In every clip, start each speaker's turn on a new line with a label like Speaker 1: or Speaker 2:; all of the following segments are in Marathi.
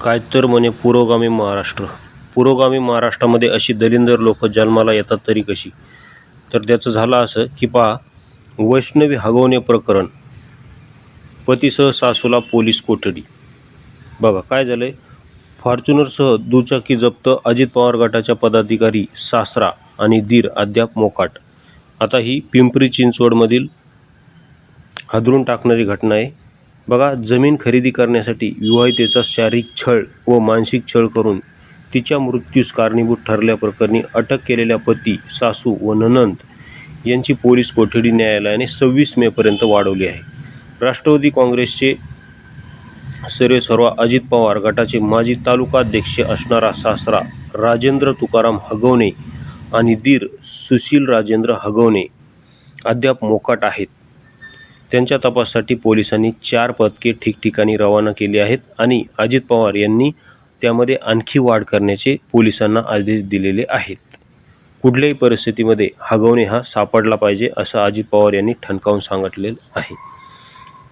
Speaker 1: काय तर म्हणे पुरोगामी महाराष्ट्र. पुरोगामी महाराष्ट्रामध्ये अशी दलिंदर लोक जन्माला येतात तरी कशी? तर त्याचं झालं असं की पहा वैष्णवी हगवणे प्रकरण. पतीसह सासूला पोलीस कोठडी. बघा काय झालं आहे फॉर्च्युनरसह दुचाकी जप्त अजित पवार गटाच्या पदाधिकारी सासरा आणि दीर अद्याप मोकाट. आता ही पिंपरी चिंचवडमधील हादरून टाकणारी घटना आहे. बघा जमीन खरेदी करण्यासाठी विवाहितेचा शारीरिक छळ व मानसिक छळ करून तिच्या मृत्यूस कारणीभूत ठरल्याप्रकरणी अटक केलेल्या पती सासू व ननंद यांची पोलीस कोठडी न्यायालयाने सव्वीस मेपर्यंत वाढवली आहे. राष्ट्रवादी काँग्रेसचे सर्वे सर्व अजित पवार गटाचे माजी तालुकाध्यक्ष असणारा सासरा राजेंद्र तुकाराम हगवणे आणि दीर सुशील राजेंद्र हगवणे अद्याप मोकाट आहेत. त्यांच्या तपासासाठी पोलिसांनी चार पथके ठिकठिकाणी रवाना केली आहेत आणि अजित पवार यांनी त्यामध्ये आणखी वाढ करण्याचे पोलिसांना आदेश दिलेले आहेत. कुठल्याही परिस्थितीमध्ये हगवणे हा सापडला पाहिजे असं अजित पवार यांनी ठणकावून सांगितलेलं आहे.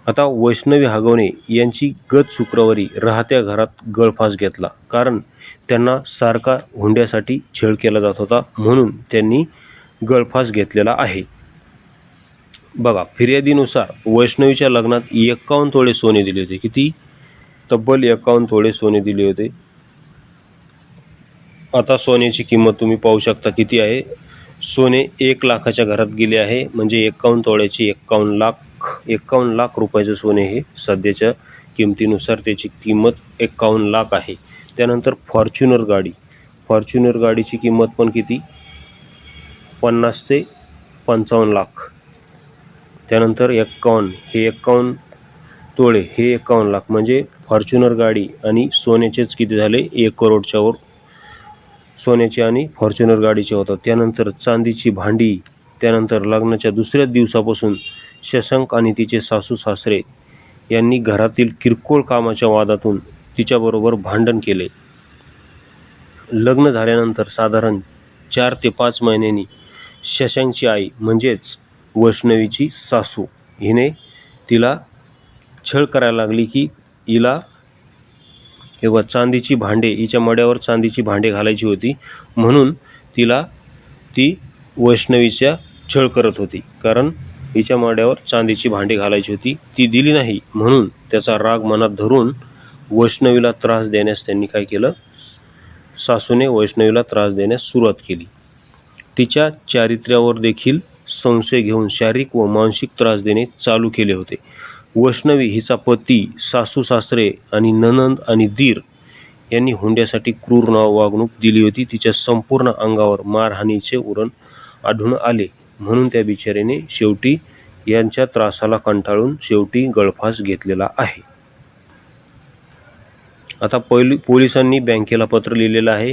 Speaker 1: आता वैष्णवी हगवणे यांची गत शुक्रवारी राहत्या घरात गळफास घेतला कारण त्यांना सारखा हुंड्यासाठी छेड केला जात होता म्हणून त्यांनी गळफास घेतलेला आहे. बघा फिर्यादीनुसार वैष्णवीच्या लग्नात एकावन्न तोळे सोने दिले होते. किती? तब्बल एकावन्न तोळे सोने दिले होते. आता सोन्याची किंमत तुम्ही पाहू शकता किती आहे? सोने एक लाखाच्या घरात गेले आहे म्हणजे एकावन्न तोळ्याचे एकावन्न लाख एकावन्न लाख रुपयाचं सोने हे सध्याच्या किमतीनुसार त्याची किंमत एकावन्न लाख आहे. त्यानंतर फॉर्च्युनर गाडी. फॉर्च्युनर गाडीची किंमत पण किती? पन्नास ते पंचावन्न लाख. त्यानंतर एक्कावन्न हे एक्कावन्न तोळे हे एक्कावन्न लाख. म्हणजे फॉर्च्युनर गाडी आणि सोन्याचेच किती झाले? एक करोडच्या वर. सोन्याचे आणि फॉर्च्युनर गाडीचे होतात. त्यानंतर चांदीची भांडी त्यानंतर लग्नाच्या दुसऱ्याच दिवसापासून शशांक आणि तिचे सासू सासरे यांनी घरातील किरकोळ कामाच्या वादातून तिच्याबरोबर भांडण केले. लग्न झाल्यानंतर साधारण चार ते पाच महिन्यांनी शशांकची आई म्हणजेच वैष्णवीची सासू. हिने तिला छळ करायला लागली की हिला किंवा चांदीची भांडे हिच्या मड्यावर चांदीची भांडे घालायची होती. म्हणून तिला ती वैष्णवीच्या छळ करत होती. कारण हिच्या माड्यावर चांदीची भांडी घालायची होती. ती दिली नाही. म्हणून त्याचा राग मनात धरून वैष्णवीला त्रास देण्यास त्यांनी काय केलं? सासूने वैष्णवीला त्रास देण्यास सुरुवात केली. तिच्या चारित्र्यावर देखील संशय घेऊन शारीरिक व मानसिक त्रास देणे चालू केले होते. वैष्णवी हिचा पती सासू सासरे आणि ननंद आणि दीर यांनी हुंड्यासाठी क्रूर नाव वागणूक दिली होती. तिच्या संपूर्ण अंगावर मारहाणीचे उरण आढळून आले. म्हणून त्या बिचारीने शेवटी यांच्या त्रासाला कंटाळून शेवटी गळफास घेतलेला आहे. आता पहिली पोलिसांनी बँकेला पत्र लिहिलेलं आहे.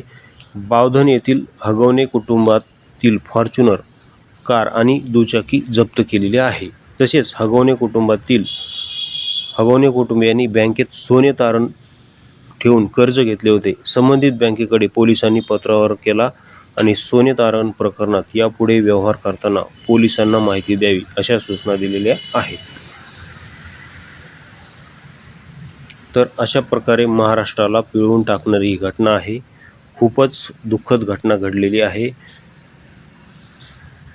Speaker 1: बावधन येथील हगवणे कुटुंबातील फॉर्च्युनर कार आणि दुचाकी जप्त केलेली आहे. तसेच हगवणे कुटुंबातील हगवणे कुटुंबियांनी बँकेत सोने तारण ठेवून कर्ज घेतले होते. संबंधित बँकेकडे पोलिसांनी पत्रावर केला आणि सोने तारण प्रकरणात यापुढे व्यवहार करताना पोलिसांना माहिती द्यावी अशा सूचना दिलेल्या आहेत. तर अशा प्रकारे महाराष्ट्राला पिळवून टाकणारी ही घटना आहे. खूपच दुःखद घटना घडलेली आहे.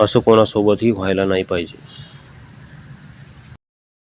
Speaker 1: असं कोणासोबतही व्हायला नाही पाहिजे.